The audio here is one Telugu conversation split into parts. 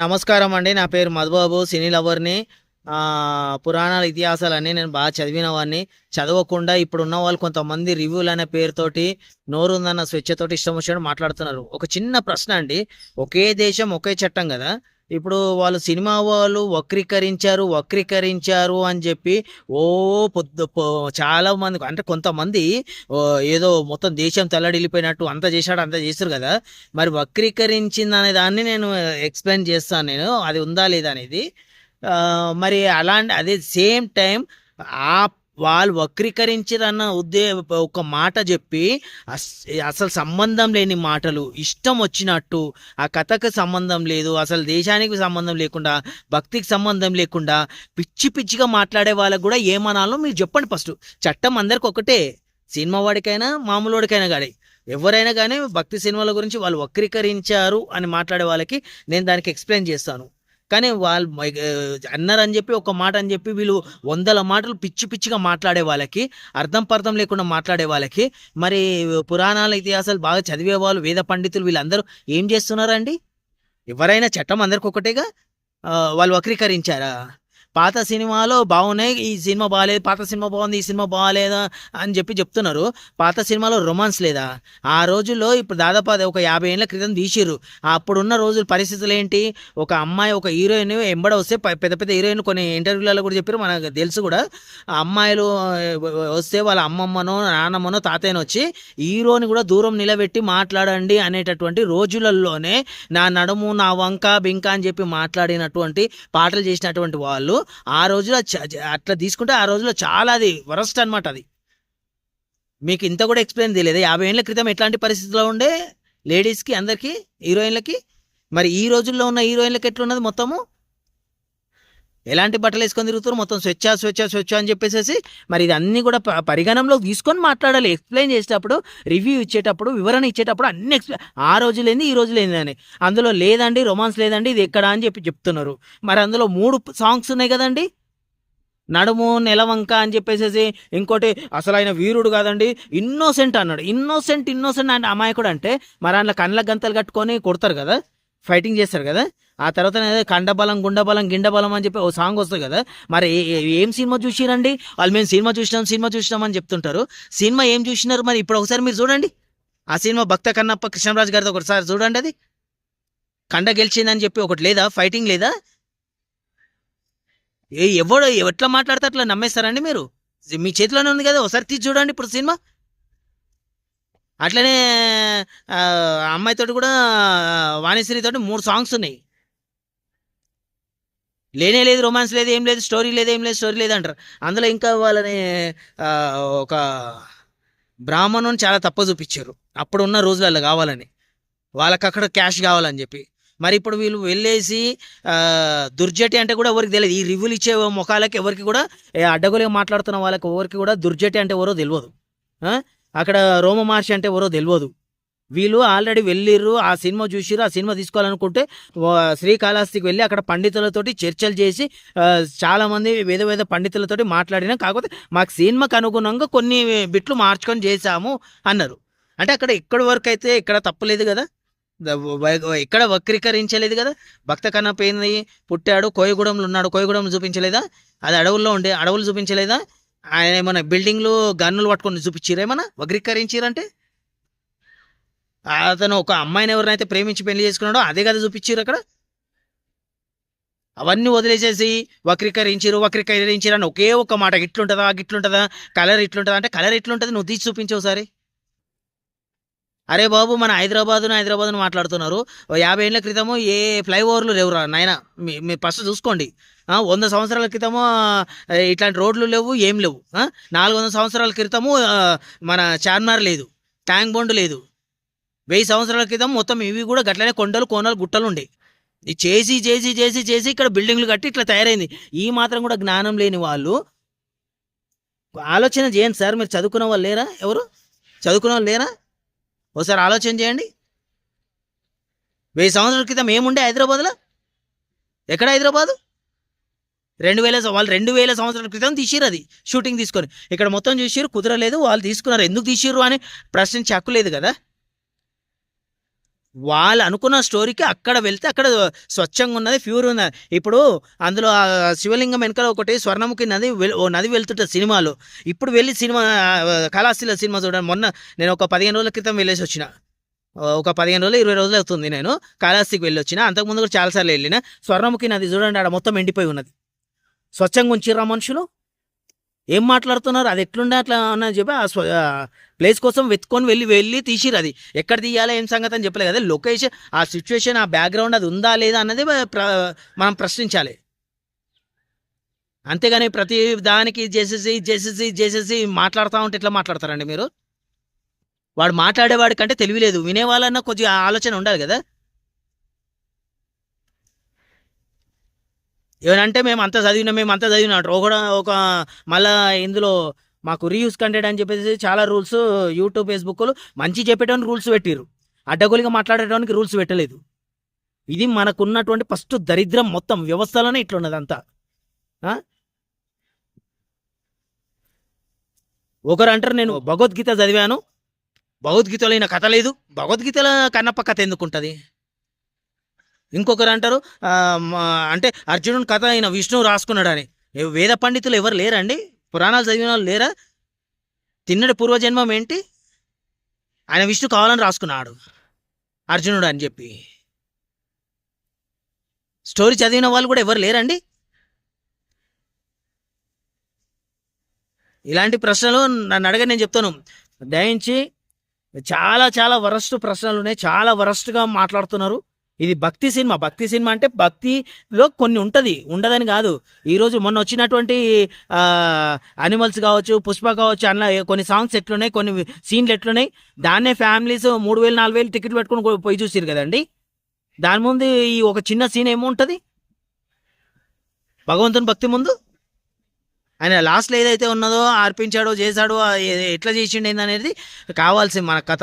నమస్కారం అండి. నా పేరు మధుబాబు సినీ లవర్ని. పురాణాల ఇతిహాసాలన్నీ నేను బాగా చదివిన వాడిని. చదవకుండా ఇప్పుడు ఉన్న వాళ్ళు కొంతమంది రివ్యూలు అనే పేరుతోటి నోరుందన్న స్వేచ్ఛతోటి ఇష్టం వచ్చినట్టు మాట్లాడుతున్నారు. ఒక చిన్న ప్రశ్న అండి. ఒకే దేశం ఒకే చట్టం కదా? ఇప్పుడు వాళ్ళు సినిమా వాళ్ళు వక్రీకరించారు వక్రీకరించారు అని చెప్పి ఓ పొద్దు పొ- చాలా మంది అంటే కొంతమంది ఏదో మొత్తం దేశం తల్లడిల్లిపోయినట్టు అంత చేశాడు అంత చేశారు కదా. మరి వక్రీకరించింది అనే దాన్ని నేను ఎక్స్ప్లెయిన్ చేస్తాను నేను. అది ఉందా లేదా అనేది. మరి అలాంటి అదే సేమ్ టైం ఆ వాళ్ళు వక్రీకరించదన్న ఉద్దే ఒక మాట చెప్పి అస్- అసలు సంబంధం లేని మాటలు ఇష్టం వచ్చినట్టు ఆ కథకు సంబంధం లేదు అసలు దేశానికి సంబంధం లేకుండా భక్తికి సంబంధం లేకుండా పిచ్చి పిచ్చిగా మాట్లాడే వాళ్ళకు కూడా ఏమనాలో మీరు చెప్పండి ఫస్ట్. చట్టం అందరికి ఒకటే సినిమా వాడికైనా మామూలు వాడికైనా కానీ ఎవరైనా కానీ భక్తి సినిమాల గురించి వాళ్ళు వక్రీకరించారు అని మాట్లాడే వాళ్ళకి నేను దానికి ఎక్స్ప్లెయిన్ చేస్తాను. కానీ వాళ్ళు అన్నారని చెప్పి ఒక మాట అని చెప్పి వీళ్ళు వందల మాటలు పిచ్చి పిచ్చిగా మాట్లాడే వాళ్ళకి అర్థం పర్థం లేకుండా మాట్లాడే వాళ్ళకి మరి పురాణాల ఇతిహాసాలు బాగా చదివే వాళ్ళు వేద పండితులు వీళ్ళందరూ ఏం చేస్తున్నారండి? ఎవరైనా చట్టం అందరికి ఒకటేగా వాళ్ళు వక్రీకరించారా? పాత సినిమాలో బాగున్నాయి ఈ సినిమా బాగాలేదు పాత సినిమా బాగుంది ఈ సినిమా బాగాలేదా అని చెప్పి చెప్తున్నారు. పాత సినిమాలో రొమాన్స్ లేదా? ఆ రోజుల్లో ఇప్పుడు దాదాపు అది ఒక యాభై ఏళ్ళ క్రితం తీసిర్రు. అప్పుడున్న రోజుల పరిస్థితులు ఏంటి? ఒక అమ్మాయి ఒక హీరోయిన్ ఎంబడ వస్తే పెద్ద పెద్ద హీరోయిన్ కొన్ని ఇంటర్వ్యూలలో కూడా చెప్పారు మనకు తెలుసు కూడా. అమ్మాయిలు వస్తే వాళ్ళ అమ్మమ్మనో నాన్నమ్మనో తాతయ్యనో వచ్చి హీరోని కూడా దూరం నిలబెట్టి మాట్లాడండి అనేటటువంటి రోజులలోనే నా నడుము నా వంక బింక అని చెప్పి మాట్లాడినటువంటి పాటలు చేసినటువంటి వాళ్ళు ఆ రోజులో అట్లా తీసుకుంటే ఆ రోజులో చాలా అది వరస్ట్ అన్నమాట అది. మీకు ఇంత కూడా ఎక్స్ప్లెయిన్ తెలియదు. యాభై ఏళ్ళ క్రితం ఎట్లాంటి పరిస్థితుల్లో ఉండే లేడీస్కి అందరికీ హీరోయిన్లకి? మరి ఈ రోజుల్లో ఉన్న హీరోయిన్లకి ఎట్లున్నది మొత్తము? ఎలాంటి బట్టలు వేసుకొని తిరుగుతారు? మొత్తం స్వచ్ఛ స్వచ్ఛ స్వచ్ఛ అని చెప్పేసి మరి ఇది అన్నీ కూడా ప- తీసుకొని మాట్లాడాలి. ఎక్స్ప్లెయిన్ చేసేటప్పుడు రివ్యూ ఇచ్చేటప్పుడు వివరణ ఇచ్చేటప్పుడు అన్ని ఎక్స్ప్లెయిన్ ఆ రోజు లేని ఈ రోజు లేని అని అందులో లేదండి రొమాన్స్ లేదండి ఇది ఎక్కడ అని చెప్పి చెప్తున్నారు. మరి అందులో మూడు సాంగ్స్ ఉన్నాయి కదండి? నడుము నెలవంక అని చెప్పేసేసి ఇంకోటి అసలు ఆయన వీరుడు కాదండి ఇన్నోసెంట్ అన్నాడు. ఇన్నోసెంట్ ఇన్నోసెంట్ అంటే అమాయకుడు అంటే మరి అందులో కళ్ళ గంతలు కట్టుకొని కొడతారు కదా? ఫైటింగ్ చేస్తారు కదా? ఆ తర్వాత ఏదో కండబలం గుండబలం గిండబలం అని చెప్పి ఓ సాంగ్ వస్తుంది కదా. మరి ఏ- ఏం సినిమా చూసిరండి? వాళ్ళు మేము సినిమా చూసినాం సినిమా చూసినాం అని చెప్తుంటారు. సినిమా ఏం చూసినారు? మరి ఇప్పుడు ఒకసారి మీరు చూడండి. ఆ సినిమా భక్త కన్నప్ప కృష్ణరాజు గారితో ఒకసారి చూడండి అది. కండ గెలిచిందని చెప్పి ఒకటి లేదా? ఫైటింగ్ లేదా? ఏ ఎవడు ఎట్లా మాట్లాడితే అట్లా నమ్మేస్తారండి మీరు? మీ చేతిలోనే ఉంది కదా ఒకసారి తీసి చూడండి ఇప్పుడు సినిమా. అట్లనే అమ్మాయితోటి కూడా వాణిశ్రీ తోటి మూడు సాంగ్స్ ఉన్నాయి. లేనే లేదు రొమాన్స్ లేదు ఏం లేదు స్టోరీ లేదు ఏం లేదు స్టోరీ లేదు అంటారు. అందులో ఇంకా వాళ్ళని ఒక బ్రాహ్మణుని చాలా తప్ప చూపించారు. అప్పుడు ఉన్న రోజులలో కావాలని. వాళ్ళకి అక్కడ క్యాష్ కావాలని చెప్పి. మరి ఇప్పుడు వీళ్ళు వెళ్ళేసి దుర్జటి అంటే కూడా ఎవరికి తెలియదు. ఈ రివ్యూలు ఇచ్చే ముఖాలకి ఎవరికి కూడా అడ్డగోలుగా మాట్లాడుతున్న వాళ్ళకి ఎవరికి కూడా దుర్జటి అంటే ఎవరో తెలియదు. అక్కడ రోమ మహర్షి అంటే ఎవరో తెలియదు. వీళ్ళు ఆల్రెడీ వెళ్ళిర్రు ఆ సినిమా చూసిర్రు ఆ సినిమా తీసుకోవాలనుకుంటే శ్రీకాళహస్తికి వెళ్ళి అక్కడ పండితులతోటి చర్చలు చేసి చాలామంది వేద వేద పండితులతోటి మాట్లాడినాం కాకపోతే మాకు సినిమాకు అనుగుణంగా కొన్ని బిట్లు మార్చుకొని చేశాము అన్నారు. అంటే అక్కడ ఎక్కడి వరకు అయితే ఎక్కడ తప్పలేదు కదా? ఎక్కడ వక్రీకరించలేదు కదా? భక్త కన్నప్ప ఏంది పుట్టాడు కోయగూడెంలో ఉన్నాడు కోయగూడెంలో చూపించలేదా? అది అడవుల్లో ఉండే అడవులు చూపించలేదా? ఆయన ఏమైనా బిల్డింగ్లు గన్నులు పట్టుకొని చూపించారు ఏమైనా వక్రీకరించారంటే అతను ఒక అమ్మాయిని ఎవరినైతే ప్రేమించి పెళ్ళి చేసుకున్నాడో అదే కదా చూపించారు అక్కడ? అవన్నీ వదిలేసేసి వక్రీకరించారు వక్రీకరించారు అని ఒకే ఒక్క మాట ఇట్లుంటుందా గిట్లుంటుందా కలర్ ఇట్లుంటుందా అంటే కలర్ ఇట్లుంటుంది నువ్వు తీసి చూపించు సరే అరే బాబు మన హైదరాబాద్ను హైదరాబాద్ను మాట్లాడుతున్నారు. యాభై ఏళ్ళ క్రితము ఏ ఫ్లైఓవర్లు లేవురా నాయన? మీ మీరు ఫస్ట్ చూసుకోండి. వంద సంవత్సరాల క్రితము ఇట్లాంటి రోడ్లు లేవు ఏం లేవు. నాలుగు వందల సంవత్సరాల క్రితము మన చార్మార్ లేదు. ట్యాంక్ బొండ్ లేదు. వెయ్యి సంవత్సరాల క్రితం మొత్తం ఇవి కూడా గట్లనే కొండలు కోనలు గుట్టలు ఉండే. ఇది చేసి చేసి చేసి చేసి ఇక్కడ బిల్డింగ్లు కట్టి ఇట్లా తయారైంది. ఈ మాత్రం కూడా జ్ఞానం లేని వాళ్ళు. ఆలోచన చేయండి సార్ మీరు చదువుకున్న వాళ్ళు లేరా? ఎవరు? చదువుకున్న వాళ్ళు లేరా? ఒకసారి ఆలోచన చేయండి. వెయ్యి సంవత్సరాల క్రితం ఏముండే హైదరాబాద్లో? ఎక్కడ హైదరాబాదు? రెండు వేల వాళ్ళు రెండు వేల సంవత్సరాల క్రితం తీసిర్రు అది షూటింగ్ తీసుకొని. ఇక్కడ మొత్తం చూసిరు కుదరలేదు వాళ్ళు తీసుకున్నారు. ఎందుకు తీసిర్రు అని ప్రశ్నించే హక్కు లేదు కదా. వాళ్ళు అనుకున్న స్టోరీకి అక్కడ వెళ్తే అక్కడ స్వచ్ఛంగా ఉన్నది ప్యూర్ ఉన్నది. ఇప్పుడు అందులో ఆ శివలింగం వెనకాల ఒకటి స్వర్ణముఖి నది ఓ నది వెళ్తుంటుంది సినిమాలు. ఇప్పుడు వెళ్ళి సినిమా కళాశీల సినిమా చూడండి. మొన్న నేను ఒక పదిహేను రోజుల క్రితం వెళ్ళేసి వచ్చిన. ఒక పదిహేను రోజులు ఇరవై రోజులు అవుతుంది నేను కాళహస్తికి వెళ్ళి వచ్చిన. అంతకుముందు కూడా చాలాసార్లు వెళ్ళిన. స్వర్ణముఖి నది చూడండి ఆడ మొత్తం ఎండిపోయి ఉన్నది. స్వచ్ఛంగా ఉంచిర్రా మనుషులు? ఏం మాట్లాడుతున్నారు? అది ఎట్లుండే అట్లా అని చెప్పి ఆ ప్లేస్ కోసం వెతుకొని వెళ్ళి వెళ్ళి తీసిరు అది. ఎక్కడ తీయాలి ఏం సంగతి అని చెప్పలేదు కదా. లొకేషన్ ఆ సిచ్యువేషన్ ఆ బ్యాక్గ్రౌండ్ అది ఉందా లేదా అన్నది ప్ర- మనం ప్రశ్నించాలి. అంతేగాని ప్రతి దానికి చేసేసి చేసేసి చేసేసి మాట్లాడుతూ ఉంటే ఎట్లా మాట్లాడతారండి మీరు? వాడు మాట్లాడేవాడి కంటే తెలివి లేదు. వినేవాళ్ళన్నా కొద్దిగా ఆలోచన ఉండాలి కదా. ఏమంటే మేము అంత చదివినా మేము అంత చదివినా ఒక ఒక మళ్ళా ఇందులో మాకు రీయూస్ కంటెంట్ అని చెప్పేసి చాలా రూల్స్ యూట్యూబ్ ఫేస్బుక్లు మంచి చెప్పేటోని రూల్స్ పెట్టిర్రు. అడ్డగోలిగా మాట్లాడేటానికి రూల్స్ పెట్టలేదు. ఇది మనకున్నటువంటి ఫస్ట్ దరిద్రం మొత్తం వ్యవస్థలోనే ఇట్లున్నది అంతా ఒకరు అంటారు నేను భగవద్గీత చదివాను. భగవద్గీతలో ఈయన కథ లేదు. భగవద్గీతలో కన్నప్ప కథ ఎందుకుంటుంది? ఇంకొకరు అంటారు అంటే అర్జునుడి కథ ఆయన విష్ణువు రాసుకున్నాడని. వేద పండితులు ఎవరు లేరండి? పురాణాలు చదివిన వాళ్ళు లేరా? తిన్నడి పూర్వజన్మం ఏంటి? ఆయన విష్ణు కావాలని రాసుకున్నాడు అర్జునుడు అని చెప్పి. స్టోరీ చదివిన వాళ్ళు కూడా ఎవరు లేరండి? ఇలాంటి ప్రశ్నలు నన్ను అడగ నేను చెప్తాను. దయించి చాలా చాలా వరస్ట్ ప్రశ్నలు ఉన్నాయి. చాలా వరస్ట్గా మాట్లాడుతున్నారు. ఇది భక్తి సినిమా. భక్తి సినిమా అంటే భక్తిలో కొన్ని ఉంటుంది. ఉండదని కాదు. ఈరోజు మొన్న వచ్చినటువంటి అనిమల్స్ కావచ్చు పుష్ప కావచ్చు అన్న కొన్ని సాంగ్స్ ఎట్లున్నాయి కొన్ని సీన్లు ఎట్లున్నాయి దాన్నే ఫ్యామిలీస్ మూడు వేలు నాలుగు వేలు టికెట్ పెట్టుకుని పోయి చూసారు కదండి. దాని ముందు ఈ ఒక చిన్న సీన్ ఏముంటుంది? భగవంతుని భక్తి ముందు? ఆయన లాస్ట్లో ఏదైతే ఉన్నదో అర్పించాడో చేశాడో ఎట్లా చేసిండు అనేది కావాల్సింది మన కథ.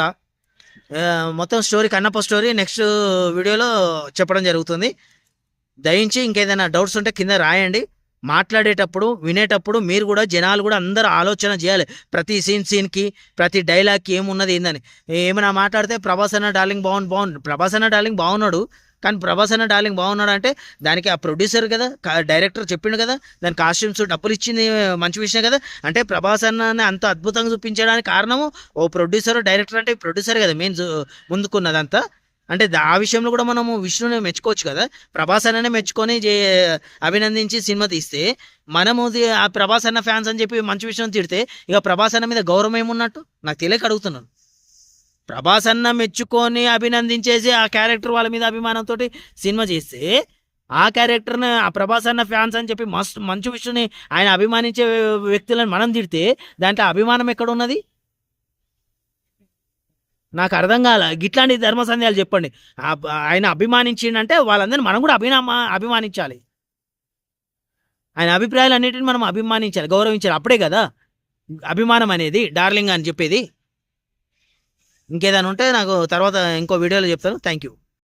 మొత్తం స్టోరీ కన్నప్ప స్టోరీ నెక్స్ట్ వీడియోలో చెప్పడం జరుగుతుంది. దయించి ఇంకేదైనా డౌట్స్ ఉంటే కింద రాయండి. మాట్లాడేటప్పుడు వినేటప్పుడు మీరు కూడా జనాలు కూడా అందరూ ఆలోచన చేయాలి. ప్రతి సీన్ సీన్కి ప్రతి డైలాగ్కి ఏమున్నది ఏందని. ఏమైనా మాట్లాడితే ప్రభాస్ అన్న డార్లింగ్ బాగుంది బాగుండు ప్రభాస్ అన్న డార్లింగ్ బాగున్నాడు కానీ ప్రభాస్ అన్న డార్లింగ్ బాగున్నాడు అంటే దానికి ఆ ప్రొడ్యూసర్ కదా డైరెక్టర్ చెప్పిండు కదా దాని కాస్ట్యూమ్స్ డబ్బులు ఇచ్చింది మంచి విషయం కదా. అంటే ప్రభాస్ అన్న అంత అద్భుతంగా చూపించడానికి కారణము ఓ ప్రొడ్యూసర్ డైరెక్టర్ అంటే ప్రొడ్యూసర్ కదా మెయిన్ ముందుకున్నదంతా. అంటే దా- ఆ విషయంలో కూడా మనము విష్ణుని మెచ్చుకోవచ్చు కదా. ప్రభాస్ అన్ననే మెచ్చుకొని జే- అభినందించి సినిమా తీస్తే మనము ఆ ప్రభాస్ అన్న ఫ్యాన్స్ అని చెప్పి మంచి విషయం తిడితే ఇక ప్రభాస్ అన్న మీద గౌరవం ఏమున్నట్టు? నాకు తెలియక అడుగుతున్నాను. ప్రభాస్ అన్న మెచ్చుకొని అభినందించేసి ఆ క్యారెక్టర్ వాళ్ళ మీద అభిమానంతో సినిమా చేస్తే ఆ క్యారెక్టర్ని ఆ ప్రభాస్ అన్న ఫ్యాన్స్ అని చెప్పి మస్తు మంచు విషయాన్ని ఆయన అభిమానించే వ్యక్తులను మనం తిడితే దాంట్లో అభిమానం ఎక్కడ ఉన్నది నాకు అర్థం కాల గిట్లాంటి ధర్మ సందేహాలు చెప్పండి ఆయన అభిమానించిండంటే వాళ్ళందరినీ మనం కూడా అభినామ అభిమానించాలి. ఆయన అభిప్రాయాలు అన్నిటిని మనం అభిమానించాలి గౌరవించాలి. అప్పుడే కదా. అభిమానం అనేది డార్లింగ్ అని చెప్పేది. ఇంకేదైనా ఉంటే నాకు తర్వాత ఇంకో వీడియోలో చెప్తాను. Thank you